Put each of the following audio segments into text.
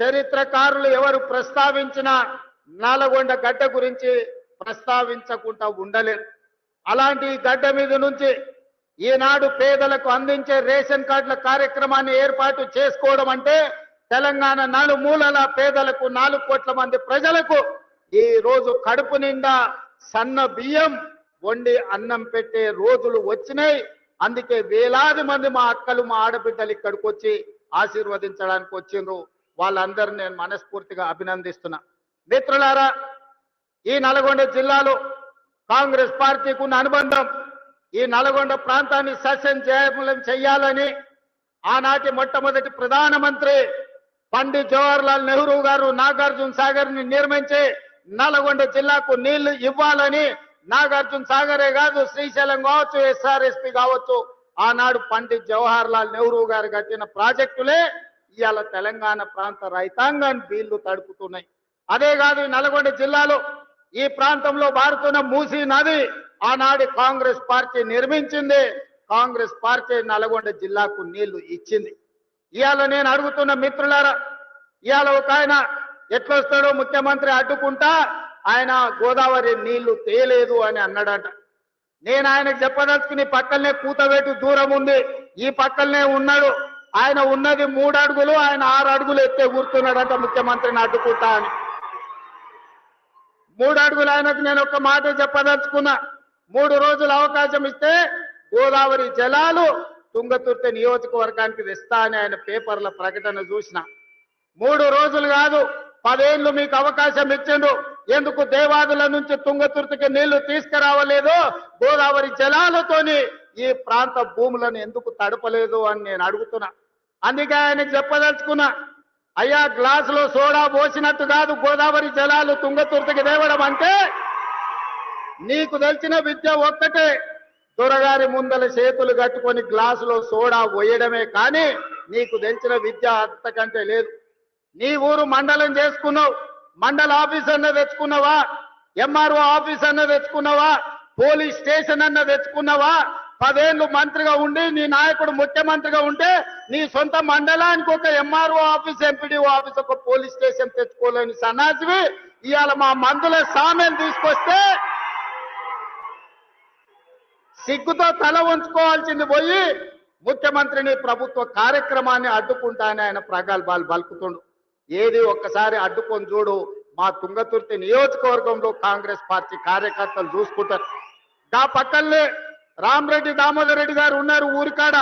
చరిత్రకారులు ఎవరు ప్రస్తావించిన నల్గొండ గడ్డ గురించి ప్రస్తావించకుండా ఉండలేరు. అలాంటి ఈ గడ్డ మీద నుంచి ఈనాడు పేదలకు అందించే రేషన్ కార్డుల కార్యక్రమాన్ని ఏర్పాటు చేసుకోవడం అంటే తెలంగాణ నలుమూలల పేదలకు నాలుగు కోట్ల మంది ప్రజలకు ఈ రోజు కడుపు నిండా సన్న బియ్యం వండి అన్నం పెట్టే రోజులు వచ్చినాయి. అందుకే వేలాది మంది మా అక్కలు మా ఆడబిడ్డలు ఇక్కడికి వచ్చి ఆశీర్వదించడానికి వచ్చిండ్రు. వాళ్ళందరిని నేను మనస్ఫూర్తిగా అభినందిస్తున్నా. మిత్రులారా ఈ నల్గొండ జిల్లాలో కాంగ్రెస్ పార్టీకి ఉన్న అనుబంధం ఈ నల్గొండ ప్రాంతాన్ని సస్యం జయములం చేయాలని ఆనాటి మొట్టమొదటి ప్రధానమంత్రి పండిత్ జవహర్లాల్ నెహ్రూ గారు నాగార్జున సాగర్ని నిర్మించి నల్గొండ జిల్లాకు నీళ్ళు ఇవ్వాలని నాగార్జున సాగరే కాదు శ్రీశైలం కావచ్చు ఎస్ఆర్ఎస్పి కావచ్చు ఆనాడు పండిత్ జవహర్ లాల్ నెహ్రూ గారు కట్టిన ప్రాజెక్టులే ఇవాళ తెలంగాణ ప్రాంత రైతాంగాన్ని బీళ్ళు తడుపుతున్నాయి. అదే కాదు నల్గొండ జిల్లాలో ఈ ప్రాంతంలో బారుతున్న మూసీ నది ఆనాడు కాంగ్రెస్ పార్టీ నిర్మించింది. కాంగ్రెస్ పార్టీ నల్గొండ జిల్లాకు నీళ్ళు ఇచ్చింది. ఇవాళ నేను అడుగుతున్న మిత్రులారా ఇవాళ ఒక ఆయన ఎట్లొస్తాడో ముఖ్యమంత్రి అడ్డుకుంటా ఆయన గోదావరి నీళ్ళు తేలేదు అని అన్నాడట. నేను ఆయనకు చెప్పదలుచుకుని పక్కనే కూతబెట్టి దూరం ఉంది. ఈ పక్కనే ఉన్నాడు. ఆయన ఉన్నది మూడు అడుగులు ఆయన ఆరు అడుగులు ఎత్తే కూర్చున్నాడట ముఖ్యమంత్రిని అడ్డుకుంటా అని. మూడు అడుగులు ఆయనకు నేను ఒక మాట చెప్పదలుచుకున్నా. మూడు రోజులు అవకాశం ఇస్తే గోదావరి జలాలు తుంగతుర్తి నియోజకవర్గానికి తెస్తా అని ఆయన పేపర్ల ప్రకటన చూసిన. మూడు రోజులు కాదు పదేళ్ళు మీకు అవకాశం ఇచ్చిండు. ఎందుకు దేవాదుల నుంచి తుంగతుర్తికి నీళ్ళు తీసుకురావలేదు? గోదావరి జలాలతోని ఈ ప్రాంత భూములను ఎందుకు తడపలేదు అని నేను అడుగుతున్నా. అందుకే ఆయన చెప్పదలుచుకున్నా అయ్యా గ్లాసులో సోడా పోసినట్టు కాదు గోదావరి జలాలు తుంగతుర్తికి దేవడం అంటే. నీకు తెలిసిన విద్య ఒక్కటే దొరగారి ముందల చేతులు కట్టుకొని గ్లాసులో సోడా పోయడమే కానీ నీకు తెలిసిన విద్య అంతకంటే లేదు. నీ ఊరు మండలం చేసుకున్నావు. మండల ఆఫీస్ అన్న తెచ్చుకున్నావా ఎంఆర్ఓ ఆఫీస్ అన్న తెచ్చుకున్నావా పోలీస్ స్టేషన్ అన్న తెచ్చుకున్నావా పదేళ్ళు మంత్రిగా ఉండి నీ నాయకుడు ముఖ్యమంత్రిగా ఉంటే నీ సొంత మండలానికి ఒక ఎంఆర్ఓ ఆఫీస్ ఎంపీడీఓ ఆఫీస్ ఒక పోలీస్ స్టేషన్ తెచ్చుకోలేని సన్నాసివి. ఇవాళ మా మందుల సామెను తీసుకొస్తే సిగ్గుతో తల ఉంచుకోవాల్సింది పోయి ముఖ్యమంత్రిని ప్రభుత్వ కార్యక్రమాన్ని అడ్డుకుంటానని ఆయన ప్రగల్భాలు పలుకుతుండు. ఏది ఒక్కసారి అడ్డుకొని చూడు మా తుంగతుర్తి నియోజకవర్గంలో కాంగ్రెస్ పార్టీ కార్యకర్తలు చూసుకుంటారు. దా పక్కనే రామరెడ్డి దామోదర్ రెడ్డి గారు ఉన్నారు ఊరికాడ.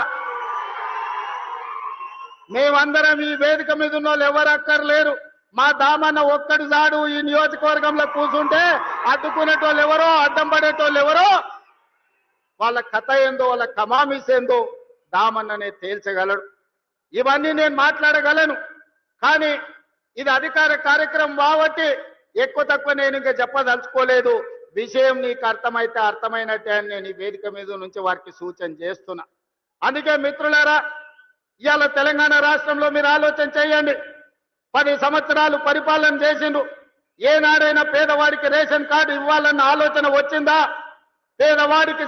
మేమందరం ఈ వేదిక మీద ఉన్న వాళ్ళు ఎవరు అక్కర్లేరు. మా దామన్న ఒక్కడు జాడు ఈ నియోజకవర్గంలో కూర్చుంటే అడ్డుకునేటోళ్ళు ఎవరో అడ్డం పడేటోళ్ళు ఎవరో వాళ్ళ కథ ఏందో వాళ్ళ కమామిస్ ఏందో దామన్ననే తేల్చగలడు. ఇవన్నీ నేను మాట్లాడగలను. కానీ ఇది అధికార కార్యక్రమం కాబట్టి ఎక్కువ తక్కువ నేను ఇంకా చెప్పదలుచుకోలేదు. విషయం నీకు అర్థమైతే అర్థమైనట్టే అని నేను ఈ వేదిక మీద నుంచి వారికి సూచన చేస్తున్నా. అందుకే మిత్రులారా ఇవాళ తెలంగాణ రాష్ట్రంలో మీరు ఆలోచన చేయండి. పది సంవత్సరాలు పరిపాలన చేసిండు ఏనాడైనా పేదవాడికి రేషన్ కార్డు ఇవ్వాలన్న ఆలోచన వచ్చిందా? పేదవాడికి